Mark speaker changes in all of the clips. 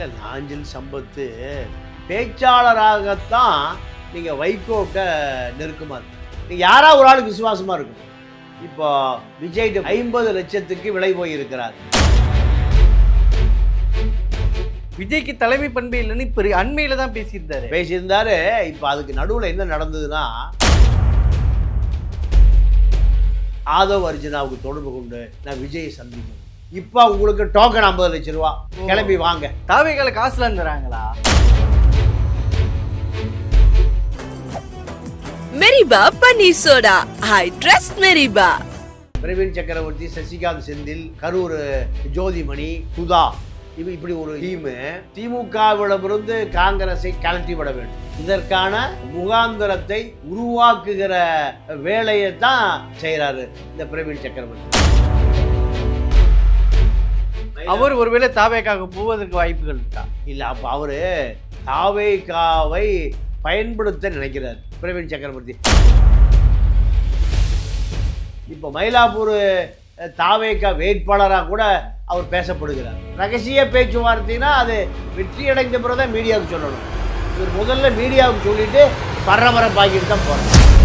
Speaker 1: இல்லை நாஞ்சில் சம்பத்து பேச்சாளராகத்தான் நீங்கள் வைகோட்ட நெருக்கமாக இருக்கு. நீங்கள் யாராவது ஒரு ஆளுக்கு விசுவாசமாக இருக்கும் இப்போ விஜய் ஐம்பது லட்சத்துக்கு விலை போய் இருக்கிறார்
Speaker 2: விஜய்க்கு தலைமை பண்பே இல்லைன்னு இப்போ அண்மையில தான் பேசியிருந்தாரு.
Speaker 1: பேசியிருந்தாரு. இப்போ அதுக்கு நடுவில் என்ன நடந்ததுன்னா ஆதவ் அர்ஜுனாவுக்கு தொடர்பு கொண்டு நான் விஜயை சந்திக்கணும். இப்போ உங்களுக்கு டோக்கன் ஐம்பது லட்ச ரூபா. கிளம்பி வாங்க.
Speaker 2: தாவைகளை காசுல தராங்களா
Speaker 3: மெரிபா பன்னீர் சோடா. ஐ ட்ரஸ்ட் மெரிபா.
Speaker 1: பிரவீன் சக்கரவர்த்தி சசிகாந்த் செந்தில் கரூர் ஜோதிமணி சுதா. இது இப்படி ஒரு டீமு திமுகவிடமிருந்து காங்கிரஸை கலட்டி விட வேண்டும். இதற்கான முகாந்திரத்தை உருவாக்குகிற வேலையை தான் செய்கிறாரு இந்த பிரவீன் சக்கரவர்த்தி.
Speaker 2: அவர் ஒருவேளை தாவேக்காக போவதற்கு வாய்ப்புகள் இருக்கா?
Speaker 1: இல்லை அப்போ அவர் தாவேகாவை பயன்படுத்த நினைக்கிறார் பிரவீன் சக்கரவர்த்தி. இப்போ மயிலாப்பூர் அஹ், தாவேகா வேட்பாளராக கூட அவர் பேசப்படுகிறார். ரகசிய பேச்சுவார்த்தைனா அது வெற்றி அடைந்த பிறகு தான் மீடியாவுக்கு சொல்லணும். இவர் முதல்ல மீடியாவுக்கு சொல்லிட்டு பரபரப்பாக்கிட்டு தான் போகிறார்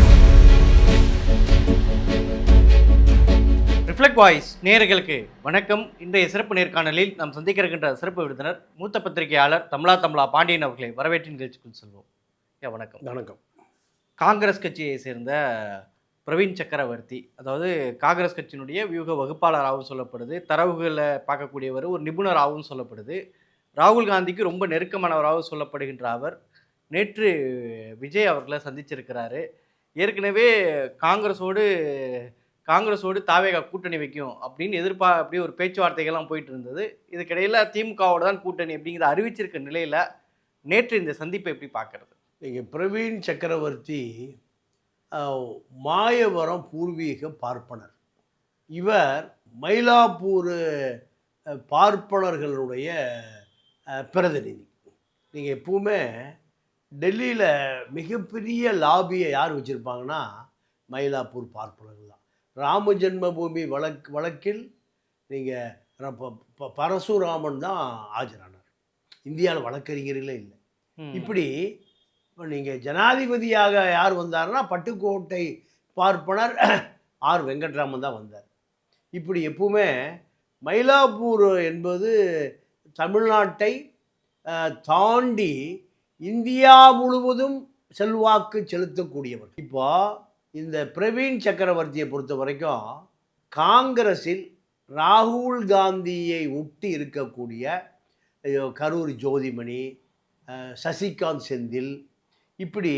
Speaker 2: ரிஃப்ளெக்ட் வாய்ஸ் நேயர்களுக்கு வணக்கம். இன்றைய சிறப்பு நேர்காணலில் நாம் சந்திக்க இருக்கின்ற சிறப்பு விருந்தினர் மூத்த பத்திரிகையாளர் தமிழா தமிழா பாண்டியன் அவர்களை வரவேற்று நிகழ்ச்சிக்குள் செல்வோம். ஐயா வணக்கம்.
Speaker 1: வணக்கம்.
Speaker 2: காங்கிரஸ் கட்சியை சேர்ந்த பிரவீன் சக்கரவர்த்தி அதாவது காங்கிரஸ் கட்சியினுடைய வியூக வகுப்பாளராகவும் சொல்லப்படுது தரவுகளை பார்க்கக்கூடியவர் ஒரு நிபுணராகவும் சொல்லப்படுது ராகுல் காந்திக்கு ரொம்ப நெருக்கமானவராகவும் சொல்லப்படுகின்ற அவர் நேற்று விஜய் அவர்களை சந்திச்சிருக்கிறாரு. ஏற்கனவே காங்கிரஸோடு காங்கிரஸோடு தாவேகா கூட்டணி வைக்கும் அப்படின்னு எதிர்பா அப்படி ஒரு பேச்சுவார்த்தைகள்லாம் போயிட்டு இருந்தது இதுக்கிடையில் திமுகவோட தான் கூட்டணி அப்படிங்கிறத அறிவிச்சிருக்க நிலையில் நேற்று இந்த சந்திப்பை எப்படி பார்க்கறது?
Speaker 1: நீங்கள் பிரவீன் சக்கரவர்த்தி மாயவரம் பூர்வீக பார்ப்பனர். இவர் மயிலாப்பூர் பார்ப்பனர்களுடைய பிரதிநிதி. நீங்கள் எப்பவுமே டெல்லியில் மிகப்பெரிய லாபியை யார் வச்சுருப்பாங்கன்னா மயிலாப்பூர் பார்ப்பனர்கள் தான். ராம ஜென்மபூமி வழக் வழக்கில் நீங்கள் பரசுராமன் தான் ஆஜரானார். இந்தியாவில் வழக்கறிஞர்களே இல்லை. இப்படி இப்போ நீங்கள் ஜனாதிபதியாக யார் வந்தாருன்னா பட்டுக்கோட்டை பார்ப்பனர் ஆர் வெங்கட்ராமன் தான் வந்தார். இப்படி எப்பவுமே மயிலாப்பூர் என்பது தமிழ்நாட்டை தாண்டி இந்தியா முழுவதும் செல்வாக்கு செலுத்தக்கூடியவர். இப்போ இந்த பிரவீன் சக்கரவர்த்தியை பொறுத்த வரைக்கும் காங்கிரஸில் ராகுல் காந்தியை ஒட்டி இருக்கக்கூடிய கரூர் ஜோதிமணி சசிகாந்த் செந்தில் இப்படி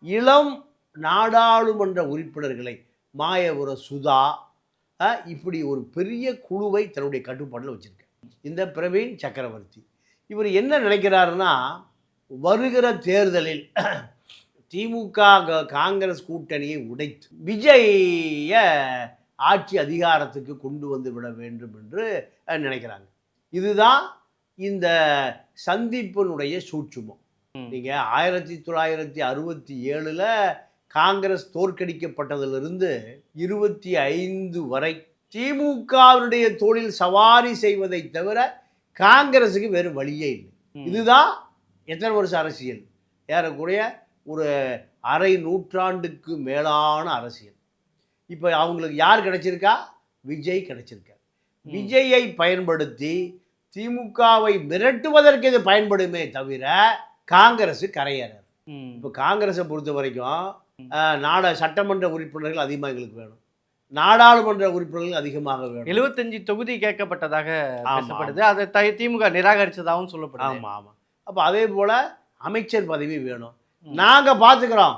Speaker 1: இளம் நாடாளுமன்ற உறுப்பினர்களை மாயவர சுதா இப்படி ஒரு பெரிய குழுவை தன்னுடைய கட்டுப்பாட்டில் வச்சிருக்க இந்த பிரவீன் சக்கரவர்த்தி. இவர் என்ன நினைக்கிறாருன்னா வருகிற தேர்தலில் திமுக காங்கிரஸ் கூட்டணியை உடைத்து விஜய ஆட்சி அதிகாரத்துக்கு கொண்டு வந்து விட வேண்டும் என்று நினைக்கிறாங்க இதுதான் இந்த சந்திப்பினுடைய சூட்சுமம். நீங்கள் ஆயிரத்தி தொள்ளாயிரத்தி அறுபத்தி ஏழில் காங்கிரஸ் தோற்கடிக்கப்பட்டதிலிருந்து இருபத்தி ஐந்து வரை திமுகவினுடைய தொழில் சவாரி செய்வதை தவிர காங்கிரஸுக்கு வேறு வழியே இல்லை. இதுதான் எத்தனை வருஷம் அரசியல் ஏறக்குறைய ஒரு அரை நூற்றாண்டுக்கு மேலான அரசியல். இப்போ அவங்களுக்கு யார் கிடைச்சிருக்கா? விஜய் கிடைச்சிருக்கார்.
Speaker 2: ம்.
Speaker 1: விஜயை பயன்படுத்தி திமுகவை மிரட்டுவதற்கு இது பயன்படுமே தவிர காங்கிரஸ் கரையேறார். இப்போ காங்கிரஸை பொறுத்த வரைக்கும் நாட சட்டமன்ற உறுப்பினர்கள் அதிகமாக எங்களுக்கு வேணும். நாடாளுமன்ற உறுப்பினர்கள் அதிகமாக வேணும்.
Speaker 2: 75 தொகுதி கேட்கப்பட்டதாக பேசப்படுது. அதை திமுக நிராகரிச்சதாகவும் சொல்லப்படுது.
Speaker 1: ஆமாம் ஆமாம் அப்போ அதே போல் அமைச்சர் பதவி வேணும். நாங்கள் பார்த்துக்கிறோம்.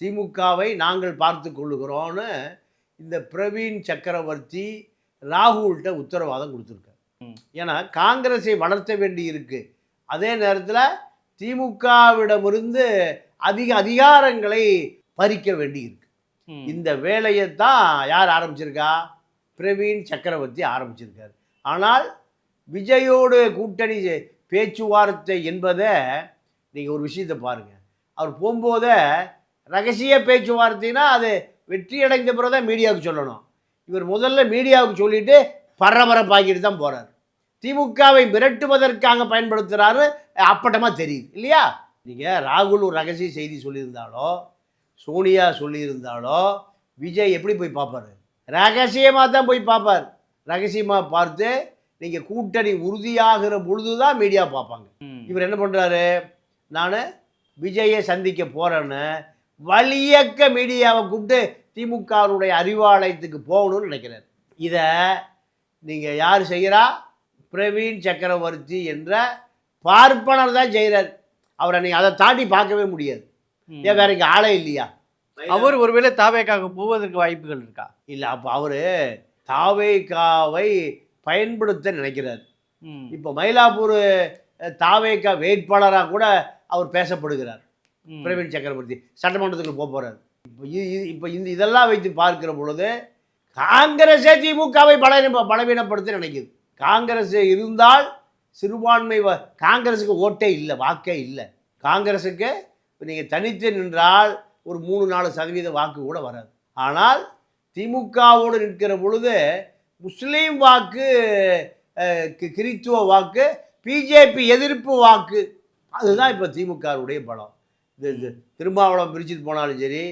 Speaker 1: திமுகவை நாங்கள் பார்த்து கொள்ளுகிறோம்னு இந்த பிரவீன் சக்கரவர்த்தி ராகுல்கிட்ட உத்தரவாதம் கொடுத்துருக்காரு. ஏன்னா காங்கிரஸை வளர்த்த வேண்டி இருக்கு அதே நேரத்தில் திமுகவிடமிருந்து அதிக அதிகாரங்களை பறிக்க வேண்டி இருக்கு. இந்த வேலையை தான் யார் ஆரம்பிச்சிருக்கா? பிரவீன் சக்கரவர்த்தி ஆரம்பிச்சிருக்காரு. ஆனால் விஜயோடு கூட்டணி பேச்சுவார்த்தை என்பதை நீங்கள் ஒரு விஷயத்தை பாருங்கள் அவர் போகும்போதே ரகசிய பேச்சுவார்த்தைனா அது வெற்றி அடைந்த பிறகு தான் மீடியாவுக்கு சொல்லணும். இவர் முதல்ல மீடியாவுக்கு சொல்லிட்டு பரபரப்பாக்கிட்டு தான் போகிறார் திமுகவை மிரட்டுவதற்காக பயன்படுத்துகிறாரு அப்பட்டமாக தெரியுது இல்லையா? நீங்கள் ராகுல் ஒரு ரகசிய செய்தி சொல்லியிருந்தாலோ சோனியா சொல்லியிருந்தாலோ விஜய் எப்படி போய் பார்ப்பாரு? ரகசியமாக தான் போய் பார்ப்பார். ரகசியமாக பார்த்து நீங்கள் கூட்டணி உறுதியாகிற பொழுது தான் மீடியா பார்ப்பாங்க. இவர் என்ன பண்ணுறாரு நான் விஜயை சந்திக்க போகிறேன்னு வலியக்க மீடியாவை கூப்பிட்டு திமுகவுடைய அறிவாலயத்துக்கு போகணும்னு நினைக்கிறார். இதை நீங்கள் யார் செய்கிறா பிரவீன் சக்கரவர்த்தி என்ற பார்ப்பனர் தான் செய்கிறார் அவரை நீங்கள் அதை தாண்டி பார்க்கவே முடியாது. ஏன் வேற இங்கே ஆளே இல்லையா?
Speaker 2: அவர் ஒருவேளை தாவேக்காக போவதற்கு வாய்ப்புகள் இருக்கா?
Speaker 1: இல்லை அப்போ அவர் தாவேகாவை பயன்படுத்த நினைக்கிறார். இப்போ மயிலாப்பூர் அஹ், தாவேகா வேட்பாளராக கூட அவர் பேசப்படுகிறார். பிரவீன் சக்கரவர்த்தி சட்டமன்றத்துக்கு போக போகிறார் இப்போ இப்போ இந்த இதெல்லாம் வைத்து பார்க்கிற பொழுது காங்கிரஸே திமுகவை பலவீன பலவீனப்படுத்த நினைக்குது. காங்கிரஸ் இருந்தால் சிறுபான்மை காங்கிரஸுக்கு ஓட்டே இல்லை வாக்கே இல்லை. காங்கிரஸுக்கு நீங்கள் தனித்து நின்றால் ஒரு மூணு நாலு சதவீத வாக்கு கூட வராது. ஆனால் திமுகவோடு நிற்கிற பொழுது முஸ்லீம் வாக்கு கிறித்துவ வாக்கு பிஜேபி எதிர்ப்பு வாக்கு அதுதான் இப்போ திமுகவுடைய பலம். இது திருமாவளவன் பிரிச்சுட்டு போனாலும் சரி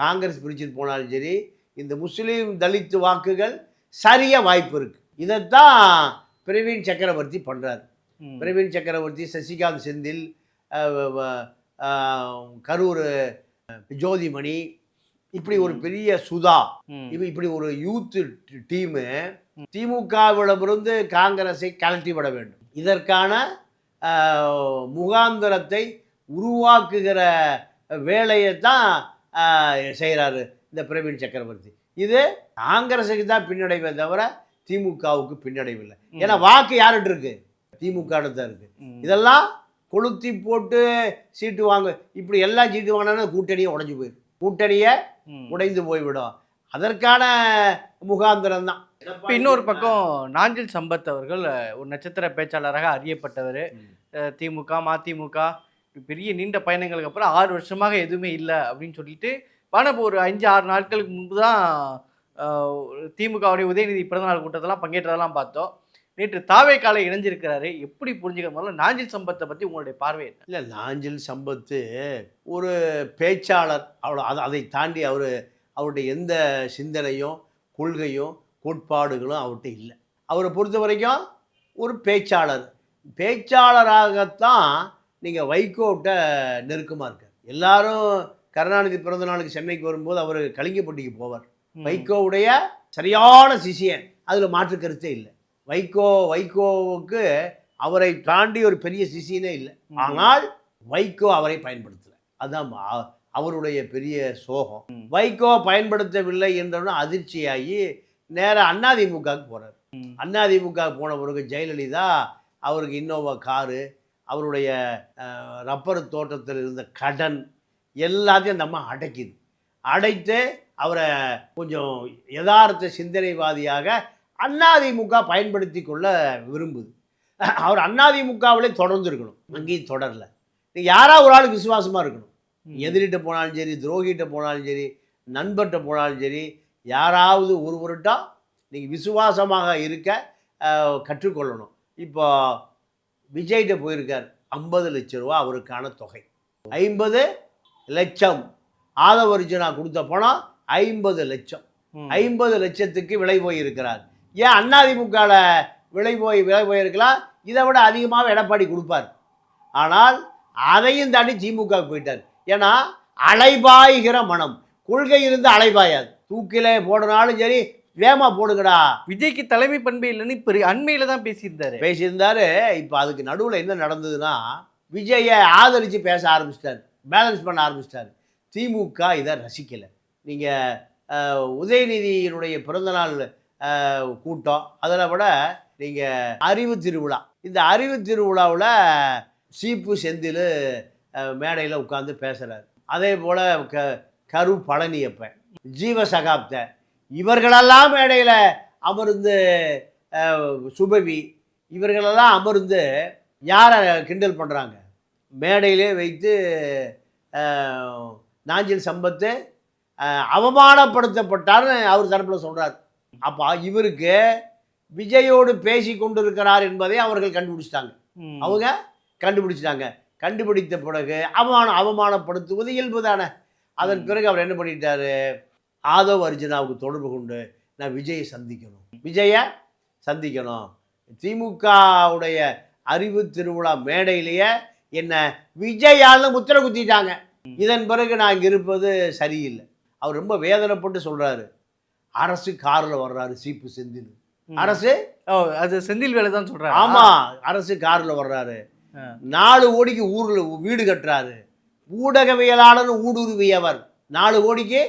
Speaker 1: காங்கிரஸ் பிரிச்சுட்டு போனாலும் சரி இந்த முஸ்லீம் தலித் வாக்குகள் சரிய வாய்ப்பு இருக்குது இதைத்தான் பிரவீன் சக்கரவர்த்தி பண்ணுறாரு. பிரவீன் சக்கரவர்த்தி சசிகாந்த் செந்தில் கரூர் ஜோதிமணி இப்படி ஒரு பெரிய சுதா இப்படி ஒரு யூத் டீமு திமுகவிடமிருந்து காங்கிரஸை கலட்டி விட வேண்டும். இதற்கான முகாந்திரத்தை உருவாக்குகிற வேலையை தான் செய்கிறாரு இந்த பிரவீன் சக்கரவர்த்தி. இது காங்கிரஸுக்கு தான் பின்னடைவே தவிர திமுகவுக்கு பின்னடைவில்லை. ஏன்னா வாக்கு யார்கிட்ட இருக்கு? திமுக தான் இருக்கு. இதெல்லாம் கொளுத்தி போட்டு சீட்டு வாங்க இப்படி எல்லாம் சீட்டு வாங்கினா கூட்டணியை உடைஞ்சு போயிடும் கூட்டணியை. உடைந்து போய்விடும். அதற்கான முகாந்திரம் தான்.
Speaker 2: இப்ப இன்னொரு பக்கம் நாஞ்சில் சம்பத் அவர்கள் ஒரு நட்சத்திர பேச்சாளராக அறியப்பட்டவர். திமுக மதிமுக பெரிய நீண்ட பயணங்களுக்கு அப்புறம் ஆறு வருஷமாக எதுவுமே இல்லை அப்படின்னு சொல்லிட்டு ஆனால் இப்போ ஒரு அஞ்சு ஆறு நாட்களுக்கு முன்பு தான் திமுகவுடைய உதயநிதி பிறந்தநாள் கூட்டத்தெல்லாம் பங்கேற்றதெல்லாம் பார்த்தோம். நேற்று தாவே காலை இணைஞ்சிருக்கிறாரு. எப்படி புரிஞ்சுக்க முதல்ல நாஞ்சில் சம்பத்தை பற்றி உங்களுடைய பார்வை என்ன?
Speaker 1: இல்லை நாஞ்சில் சம்பத்து ஒரு பேச்சாளர். அவ்வளோ அதை அதை தாண்டி அவர் அவருடைய எந்த சிந்தனையும் கொள்கையும் கோட்பாடுகளும் அவர்கிட்ட இல்லை. அவரை பொறுத்த வரைக்கும் ஒரு பேச்சாளர். பேச்சாளராகத்தான் நீங்கள் வைகோட்ட நெருக்கமாக இருக்கார். எல்லாரும் கருணாநிதி பிறந்த நாளுக்கு சென்னைக்கு வரும்போது அவர் கலிங்கப்பட்டிக்கு போவார். வைகோவுடைய சரியான சிஷியன். அதில் மாற்று கருத்தே இல்லை. வைகோ வைகோவுக்கு அவரை தாண்டி ஒரு பெரிய சிஷியனே இல்லை. ஆனால் வைகோ அவரை பயன்படுத்தல. அதான் அ- அவருடைய பெரிய சோகம். வைகோ பயன்படுத்தவில்லை என்றவுடன் அதிர்ச்சியாகி நேராக அதிமுகவுக்கு போறார்.
Speaker 2: ம்.
Speaker 1: அதிமுக போன பிறகு ஜெயலலிதா அவருக்கு இன்னோவா காரு அவருடைய ரப்பர் தோட்டத்தில் இருந்த கடன் எல்லாத்தையும் அந்த அம்மா அடைக்குது. அடைத்து அவரை கொஞ்சம் யதார்த்த சிந்தனைவாதியாக அதிமுக பயன்படுத்தி கொள்ள விரும்புது. அவர் அதிமுகவிலே தொடர்ந்து இருக்கணும். அங்கேயும் தொடரல. நீ யாரா ஒரு ஆளுக்கு விசுவாசமாக இருக்கணும். எதிரிட்ட போனாலும் சரி துரோகிட்ட போனாலும் சரி நண்பர்கிட்ட போனாலும் சரி யாராவது ஒருவர்கிட்ட நீங்கள் விசுவாசமாக இருக்க கற்றுக்கொள்ளணும். இப்போ விஜய்கிட்ட போயிருக்கார். ஐம்பது லட்ச ரூபா அவருக்கான தொகை. ஐம்பது லட்சம். ஆதவர்ஜுனா கொடுத்த பணம் ஐம்பது லட்சம். ஐம்பது லட்சத்துக்கு விலை போயிருக்கிறார். ஏன் அதிமுகவில் விலை போய் விலை போயிருக்கலாம்? இதை விட அதிகமாக எடப்பாடி கொடுப்பார். ஆனால் அதையும் தாண்டி திமுக போயிட்டார். ஏன்னா அலைபாய்கிற மனம். கொள்கை இருந்து அலைபாயாது. தூக்கிலே போடுனாலும் சரி வேமா போடுங்கடா.
Speaker 2: விஜய்க்கு தலைமை பண்பே இல்லைன்னு இப்போ அண்மையில தான் பேசியிருந்தாரு.
Speaker 1: பேசியிருந்தாரு. இப்போ அதுக்கு நடுவில் என்ன நடந்ததுன்னா விஜயை ஆதரித்து பேச ஆரம்பிச்சிட்டார். பேலன்ஸ் பண்ண ஆரம்பிச்சிட்டார். திமுக இதை ரசிக்கலை. நீங்கள் உதயநிதியினுடைய பிறந்தநாள் கூட்டம் அதில் விட நீங்கள் அறிவு திருவிழா. இந்த அறிவு திருவிழாவில் சீப்பு செந்தில் மேடையில் உட்காந்து பேசுகிறார் அதே போல் க கரு பழனியப்பன். ஜீவ சகாப்த இவர்களெல்லாம் மேடையில் அமர்ந்து சுபவி இவர்களெல்லாம் அமர்ந்து யாரை கிண்டல் பண்ணுறாங்க மேடையிலே வைத்து நாஞ்சில் சம்பத்து அவமானப்படுத்தப்பட்டார்னு அவர் தரப்பில் சொல்கிறார் அப்போ இவருக்கு விஜயோடு பேசி கொண்டிருக்கிறார் என்பதை அவர்கள் கண்டுபிடிச்சிட்டாங்க. அவங்க கண்டுபிடிச்சிட்டாங்க. கண்டுபிடித்த பிறகு அவமானம் அவமானப்படுத்துவது இயல்பு தானே அதன். பிறகு அவர் என்ன பண்ணிட்டாரு? ஆதவ் அர்ஜுனாவுக்கு தொடர்பு கொண்டு நான் விஜயை சந்திக்கணும். விஜயை சந்திக்கணும். திமுகவுடைய அறிவு திருவிழா மேடையிலேயே என்ன விஜயால்னு முத்திர குத்திட்டாங்க. இதன் பிறகு நான் இங்கே இருப்பது சரியில்லை. அவர் ரொம்ப வேதனைப்பட்டு சொல்றாரு. அரசு காரில் வர்றாரு சீப்பு செந்தில். அரசு?
Speaker 2: அது செந்தில் வேலை தான் சொல்றாரு.
Speaker 1: ஆமா அரசு கார்ல வர்றாரு. நாலு கோடிக்கு ஊர்ல வீடு கட்டுறாரு. ஊடகவியலாளர் ஊடுருவியவர். நாலு கோடிக்கு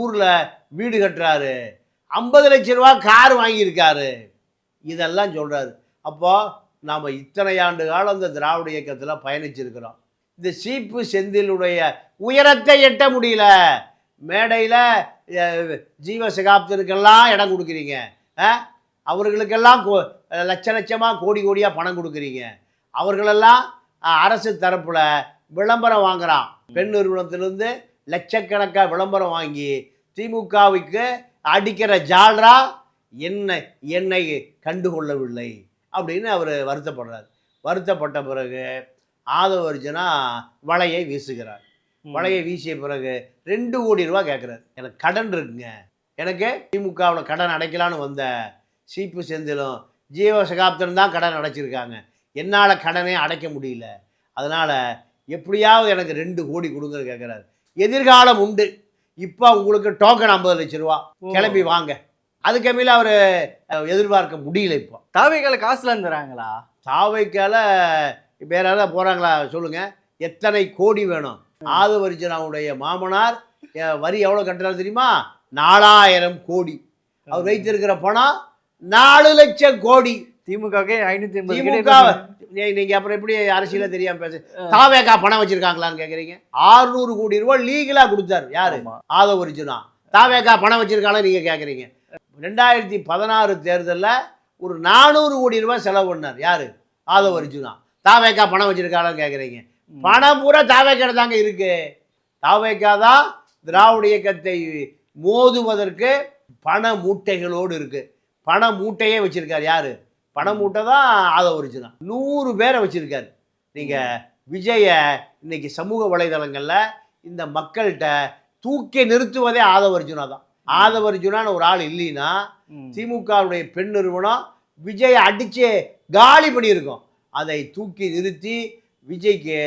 Speaker 1: ஊரில் வீடு கட்டுறாரு. ஐம்பது லட்ச ரூபா கார் வாங்கியிருக்காரு. இதெல்லாம் சொல்கிறாரு அப்போது நாம் இத்தனை ஆண்டு காலம் இந்த திராவிட இயக்கத்தில் பயணிச்சிருக்கிறோம். இந்த சீப்பு செந்திலுடைய உயரத்தை எட்ட முடியல. மேடையில் ஜீவசகாப்தருக்கெல்லாம் இடம் கொடுக்குறீங்க. அவர்களுக்கெல்லாம் கோ லட்ச லட்சமாக கோடி கோடியாக பணம் கொடுக்குறீங்க. அவர்களெல்லாம் அரசு தரப்பில் விளம்பரம் வாங்குறான். பெண் நிறுவனத்திலிருந்து லட்சக்கணக்காக விளம்பரம் வாங்கி திமுகவுக்கு அடிக்கிற ஜால்ரா என்னை என்னை கண்டுகொள்ளவில்லை அப்படின்னு அவர் வருத்தப்படுறார். வருத்தப்பட்ட பிறகு ஆதவர்ஜனா வலையை வீசுகிறார். வலையை வீசிய பிறகு ரெண்டு கோடி ரூபா கேட்குறாரு. எனக்கு கடன் இருக்குங்க. எனக்கு திமுகவில் கடன் அடைக்கலான்னு வந்த சீப்பு செந்திலும் ஜீவ சகாப்தன் தான் கடன் அடைச்சிருக்காங்க. என்னால் கடனே அடைக்க முடியல. அதனால் எப்படியாவது எனக்கு ரெண்டு கோடி கொடுங்க கேட்குறாரு எதிர்காலம் உண்டு. இப்போ உங்களுக்கு டோக்கன் ஐம்பது லட்ச ரூபா. கிளம்பி வாங்க. அதுக்கு மேலே அவர் எதிர்பார்க்க முடியல இப்போ.
Speaker 2: தாவேகால காசுல இருந்துறாங்களா?
Speaker 1: சாவைக்கால வேற யாராவது போகிறாங்களா சொல்லுங்கள் எத்தனை கோடி வேணும்? ஆதவர்ஜனாவுடைய மாமனார் வரி எவ்வளோ கட்டுறாரு தெரியுமா? நாலாயிரம் கோடி. அவர் வைத்திருக்கிற பணம் நாலு லட்சம் கோடி.
Speaker 2: திமுகவுக்கே ஐநூத்தி
Speaker 1: திமுக நீங்க அப்புறம் எப்படி அரசியல தெரியாம பேச தாவேக்கா பணம் வச்சிருக்காங்களான்னு கேக்குறீங்க? 600 கோடி ரூபாய் லீகலா கொடுத்தாரு. யாரு? ஆதவ ஒரிஜினா. தாவேக்கா பணம் வச்சிருக்காங்களா நீங்க கேக்குறீங்க. ரெண்டாயிரத்தி பதினாறு தேர்தல்ல ஒரு நானூறு கோடி ரூபாய் செலவு பண்ணார். யாரு? ஆதவ ஒரிஜினா. தாவேக்கா பணம் வச்சிருக்காங்களான்னு கேக்குறீங்க. பணம் பூரா தாவேக்கா தாங்க இருக்கு. தாவேக்கா தான் திராவிட இயக்கத்தை மோதுவதற்கு பண மூட்டைகளோடு இருக்கு. பண மூட்டையே வச்சிருக்காரு. யாரு? பண மூட்டை தான் ஆதவ ஒரிஜினா நூறு பேரை வச்சிருக்காரு. நீங்க விஜய இன்னைக்கு சமூக வலைதளங்கள்ல இந்த மக்கள்கிட்ட தூக்கி நிறுத்துவதே ஆதவ அர்ஜுனா தான். ஆதவ அர்ஜுனான்னு ஒரு ஆள் இல்லைன்னா திமுகவுடைய பெண் நிறுவனம் விஜயை அடிச்சு காலி பண்ணியிருக்கோம். அதை தூக்கி நிறுத்தி விஜய்க்கு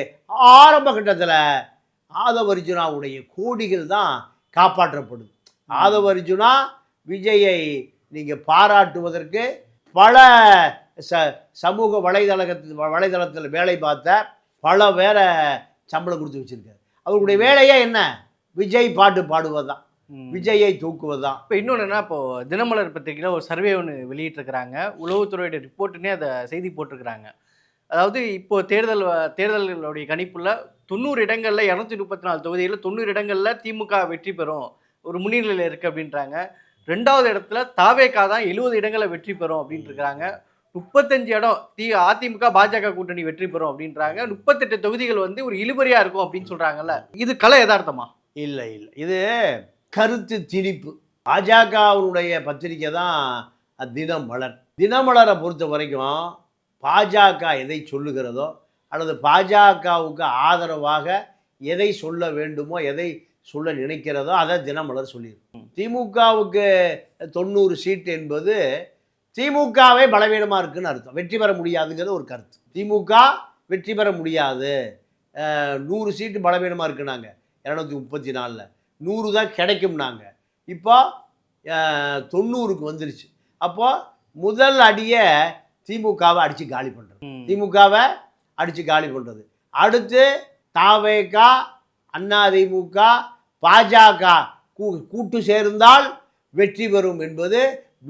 Speaker 1: ஆரம்ப கட்டத்தில் ஆதவ அர்ஜுனாவுடைய கோடிகள் தான் காப்பாற்றப்படுது. ஆதவ அர்ஜுனா விஜயை நீங்கள் பாராட்டுவதற்கு பல ச சமூக வலைதளத்தில் வலைதளத்தில் வேலை பார்த்த பல பேரை சம்பளம் கொடுத்து வச்சிருக்காரு. அவருடைய வேலையே என்ன? விஜய் பாட்டு பாடுவது தான் விஜயை தூக்குவது தான்
Speaker 2: இப்போ இன்னொன்று என்ன இப்போ தினமலர் பத்திரிகையில் ஒரு சர்வே ஒன்று வெளியிட்டிருக்கிறாங்க. உளவுத்துறையோட ரிப்போர்ட்டுனே அதை செய்தி போட்டிருக்கிறாங்க. அதாவது இப்போ தேர்தல் தேர்தல்களுடைய கணிப்புல தொண்ணூறு இடங்கள்ல இரநூத்தி முப்பத்தி நாலு தொகுதிகளில் தொண்ணூறு இடங்கள்ல திமுக வெற்றி பெறும் ஒரு முன்னிலையில் இருக்கு அப்படின்றாங்க. ரெண்டாவது இடத்துல தாவேகா தான் எழுபது இடங்களை வெற்றி பெறும் அப்படின்னு இருக்கிறாங்க முப்பத்தஞ்சு இடம் தி அதிமுக பாஜக கூட்டணி வெற்றி பெறும் அப்படின்றாங்க. முப்பத்தெட்டு தொகுதிகள் வந்து ஒரு இழுபறியா இருக்கும் அப்படின்னு சொல்றாங்கல்ல. இது கலை யதார்த்தமா?
Speaker 1: இல்லை இல்லை. இது கருத்து திணிப்பு. பாஜகவுடைய பத்திரிக்கை தான் தினமலர் தினமலரை பொறுத்த வரைக்கும் பாஜக எதை சொல்லுகிறதோ அல்லது பாஜகவுக்கு ஆதரவாக எதை சொல்ல வேண்டுமோ எதை சொல்ல நினைக்கிறதோ அதை தினமலர் சொல்லியிருக்கும் திமுகவுக்கு தொண்ணூறு சீட் என்பது திமுகவே பலவீனமாக இருக்குன்னு அர்த்தம். வெற்றி பெற முடியாதுங்கிறது ஒரு கருத்து. திமுக வெற்றி பெற முடியாது. நூறு சீட்டு பலவீனமாக இருக்குனாங்க. இரநூத்தி முப்பத்தி நாலில் நூறு தான் கிடைக்கும்னாங்க. இப்போ தொண்ணூறுக்கு வந்துருச்சு. அப்போ முதல் அடியை திமுகவை அடித்து காலி பண்ணுறது திமுகவை அடித்து காலி பண்ணுறது அடுத்து தாவேகா அதிமுக பாஜக கூ கூட்டு சேர்ந்தால் வெற்றி பெறும் என்பது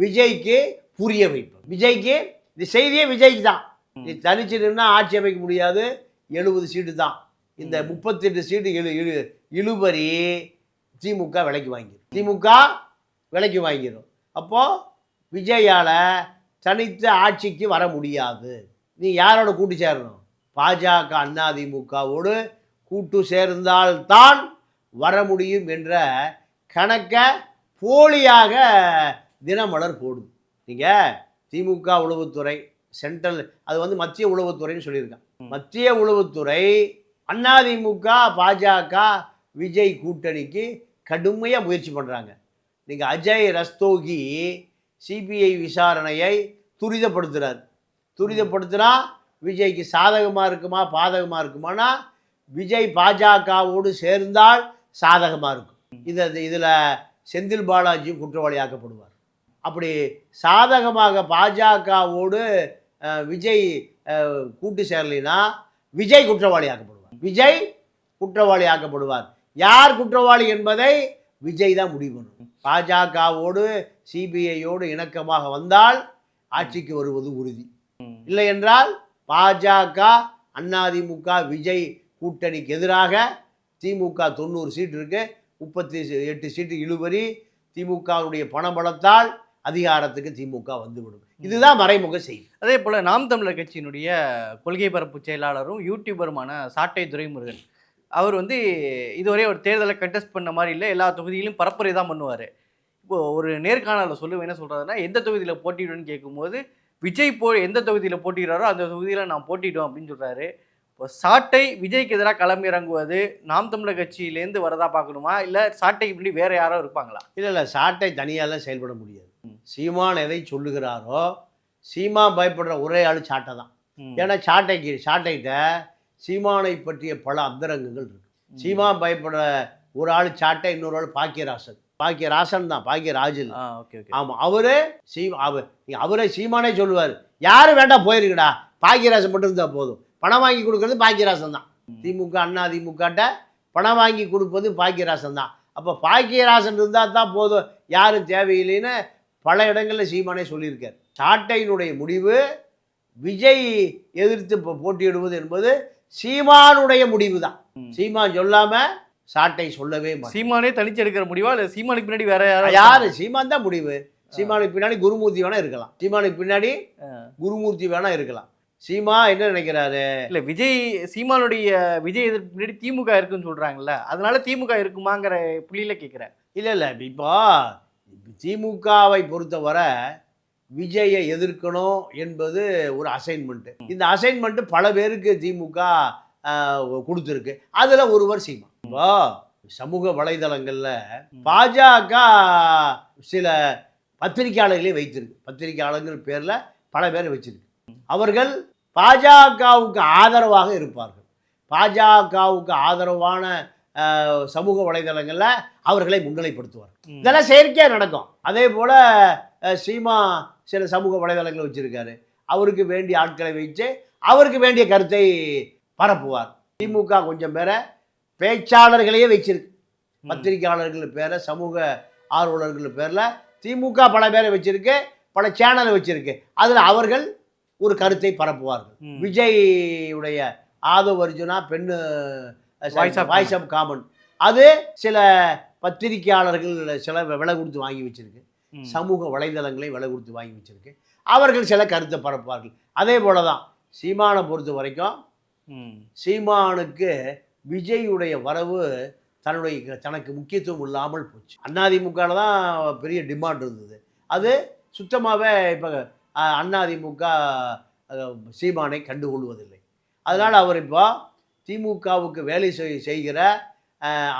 Speaker 1: விஜய்க்கு புரிய வைப்பது விஜய்க்கு இந்த செய்தியே விஜய்க்கு தான். நீ தனிச்சு நின்னா ஆட்சி அமைக்க முடியாது. எழுபது சீட்டு தான். இந்த. முப்பத்தெட்டு சீட்டு இழு இழு இழுபறி திமுக விலைக்கு வாங்கிடும் திமுக விலைக்கு வாங்கிடும் அப்போ விஜயால தனித்து ஆட்சிக்கு வர முடியாது. நீ யாரோட கூட்டு சேரணும்? பாஜக அதிமுகவோடு கூட்டு சேர்ந்தால்தான் வர முடியும் என்ற கணக்கை போலியாக தினமலர் போடுது நீங்கள் திமுக உளவுத்துறை சென்ட்ரல் அது வந்து மத்திய உளவுத்துறைன்னு சொல்லியிருக்கான். மத்திய உளவுத்துறை அதிமுக பாஜக விஜய் கூட்டணிக்கு கடுமையாக முயற்சி பண்ணுறாங்க நீங்கள் அஜய் ரஸ்தோகி சிபிஐ விசாரணையை துரிதப்படுத்துகிறார் துரிதப்படுத்தினா விஜய்க்கு சாதகமாக இருக்குமா பாதகமாக இருக்குமானா விஜய் பாஜகவோடு சேர்ந்தால் சாதகமாக இருக்கும். இது இதில் செந்தில் பாலாஜியும் குற்றவாளியாக்கப்படுவார். அப்படி சாதகமாக பாஜகவோடு விஜய் கூட்டு சேரலைன்னா விஜய் குற்றவாளியாக்கப்படுவார். விஜய் குற்றவாளியாக்கப்படுவார். யார் குற்றவாளி என்பதை விஜய் தான் முடிவு பண்ணணும் பாஜகவோடு சிபிஐயோடு இணக்கமாக வந்தால் ஆட்சிக்கு வருவது உறுதி. இல்லை என்றால் பாஜக அதிமுக விஜய் கூட்டணிக்கு எதிராக திமுக தொண்ணூறு சீட் இருக்கு முப்பத்தி எட்டு சீட்டு இழுபறி திமுகவுடைய பணபலத்தால் அதிகாரத்துக்கு திமுக வந்துவிடும். இதுதான் மறைமுக செய்தி.
Speaker 2: அதே போல நாம் தமிழர் கட்சியினுடைய கொள்கை பரப்பு செயலாளரும் யூடியூபருமான சாட்டை துரைமுருகன் அவர் வந்து இதுவரை ஒரு தேர்தலை கண்டெஸ்ட் பண்ண மாதிரி இல்லை எல்லா தொகுதியிலும் பரப்புரை தான் பண்ணுவார். இப்போ ஒரு நேர்காணலில் சொல்லுவேன் என்ன சொல்கிறதுனா எந்த தொகுதியில் போட்டிடுவேன்னு கேட்கும்போது விஜய் போ எந்த தொகுதியில் போட்டிடுறாரோ அந்த தொகுதியில் நான் போட்டிடுவேன் அப்படின்னு சொல்கிறாரு இப்போ சாட்டை விஜய்க்கு எதிராக களமிறங்குவது நாம் தமிழர் கட்சியிலேருந்து வரதா பார்க்கணுமா? இல்லை சாட்டைக்கு முன்னாடி வேற யாரோ இருப்பாங்களா?
Speaker 1: இல்லை இல்லை. சாட்டை தனியாலாம் செயல்பட முடியாது. சீமான் எதை சொல்லுகிறாரோ சீமா பயப்படுற ஒரே ஆள் சாட்டை தான். ஏன்னா சாட்டைக்கு சாட்டைகிட்ட சீமானை பற்றிய பல அந்தரங்கங்கள் இருக்கு. சீமா பயப்படுற ஒரு ஆள் சாட்டை இன்னொரு ஆள் பாக்கியராசன். பாக்கியராசன் தான் பாக்கியராஜ் இல்ல
Speaker 2: ஆ ஓகே ஓகே.
Speaker 1: ஆமாம் அவரு சீ அவர் அவரே சீமானே சொல்லுவார். யாரும் வேண்டாம் போயிருக்குடா பாக்கியராசன் மட்டும் இருந்தால் போதும். பணம் வாங்கி கொடுக்கறது பாக்கியராசன் தான். திமுக அண்ணா திமுகட்ட பணம் வாங்கி கொடுப்பது பாக்கியராசன் தான் அப்போ பாக்கியராசன் இருந்தால் தான் போதும். யாரும் தேவையில்லைன்னு பல இடங்களில் சீமானே சொல்லியிருக்கார். சாட்டையினுடைய முடிவு விஜய் எதிர்த்து இப்போ போட்டியிடுவது என்பது சீமானுடைய முடிவு தான். சீமான் சொல்லாம சாட்டை சொல்லவே
Speaker 2: சீமானே தனிச்சு எடுக்கிற முடிவா? இல்லை சீமானுக்கு பின்னாடி வேற யாரோ
Speaker 1: யாரு? சீமான் தான் முடிவு. சீமானுக்கு பின்னாடி குருமூர்த்தி வேணா இருக்கலாம். சீமானுக்கு பின்னாடி குருமூர்த்தி வேணா இருக்கலாம். சீமா என்ன நினைக்கிறாரு?
Speaker 2: இல்ல விஜய் சீமானுடைய விஜய் எதிர்ப்பு முன்னாடி திமுக இருக்குன்னு சொல்றாங்கல்ல அதனால திமுக இருக்குமாங்கிற புள்ளியில கேக்குறேன்
Speaker 1: இல்லை இல்லை இப்போ திமுகவை பொறுத்தவரை விஜயை எதிர்க்கணும் என்பது ஒரு அசைன்மெண்ட்டு இந்த அசைன்மெண்ட்டு பல பேருக்கு திமுக கொடுத்துருக்கு. அதில் ஒருவர் சீமா. இப்போ சமூக வலைதளங்களில் பாஜக சில பத்திரிகையாளர்களே வைத்திருக்கு. பத்திரிகையாளர்கள் பேரில் பல பேரை வச்சிருக்கு. அவர்கள் பாஜகவுக்கு ஆதரவாக இருப்பார்கள். பாஜகவுக்கு ஆதரவான சமூக வலைதளங்களில் அவர்களை முன்னிலைப்படுத்துவார் இதெல்லாம் செயற்கையாக நடக்கும். அதே போல் சீமா சில சமூக வலைதளங்களை வச்சிருக்காரு. அவருக்கு வேண்டிய ஆட்களை வைத்து அவருக்கு வேண்டிய கருத்தை பரப்புவார். திமுக கொஞ்சம் பேரை பேச்சாளர்களையே வச்சிருக்கு. பத்திரிகையாளர்கள் பேரை சமூக ஆர்வலர்கள் பேரில் திமுக பல பேரை வச்சிருக்கு பல சேனலை வச்சிருக்கு. அதில் அவர்கள் ஒரு கருத்தை பரப்புவார்கள். விஜய் உடைய ஆதவ் அர்ஜுனா பெண்ணு வாய்ஸ் ஆஃப் காமன் அது சில பத்திரிகையாளர்கள் சில விலை கொடுத்து வாங்கி வச்சிருக்கு. சமூக வலைதளங்களை விலை கொடுத்து வாங்கி வச்சிருக்கு. அவர்கள் சில கருத்தை பரப்புவார்கள். அதே போல தான் சீமானை பொறுத்த வரைக்கும். சீமானுக்கு விஜயுடைய வரவு தன்னுடைய தனக்கு முக்கியத்துவம் இல்லாமல் போச்சு. அதிமுகவில் தான் பெரிய டிமாண்ட் இருந்தது. அது சுத்தமாகவே இப்போ அதிமுக சீமானை கண்டுகொள்வதில்லை. அதனால் அவர் இப்போ திமுகவுக்கு வேலை செய் செய்கிற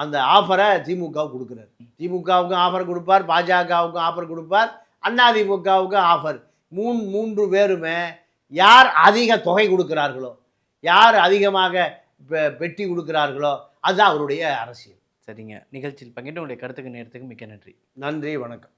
Speaker 1: அந்த ஆஃபரை திமுகவுக்கு கொடுக்குறாரு. திமுகவுக்கும் ஆஃபர் கொடுப்பார் பாஜகவுக்கும் ஆஃபர் கொடுப்பார் அதிமுகவுக்கும் ஆஃபர். மூணு மூன்று பேருமே யார் அதிக தொகை கொடுக்கிறார்களோ யார் அதிகமாக பெட்டி கொடுக்கிறார்களோ அதுதான் அவருடைய அரசியல்.
Speaker 2: சரிங்க. நிகழ்ச்சியில் பங்கிட்டு உங்களுடைய கருத்துக்கு நேரத்துக்கு மிக்க நன்றி.
Speaker 1: நன்றி வணக்கம்.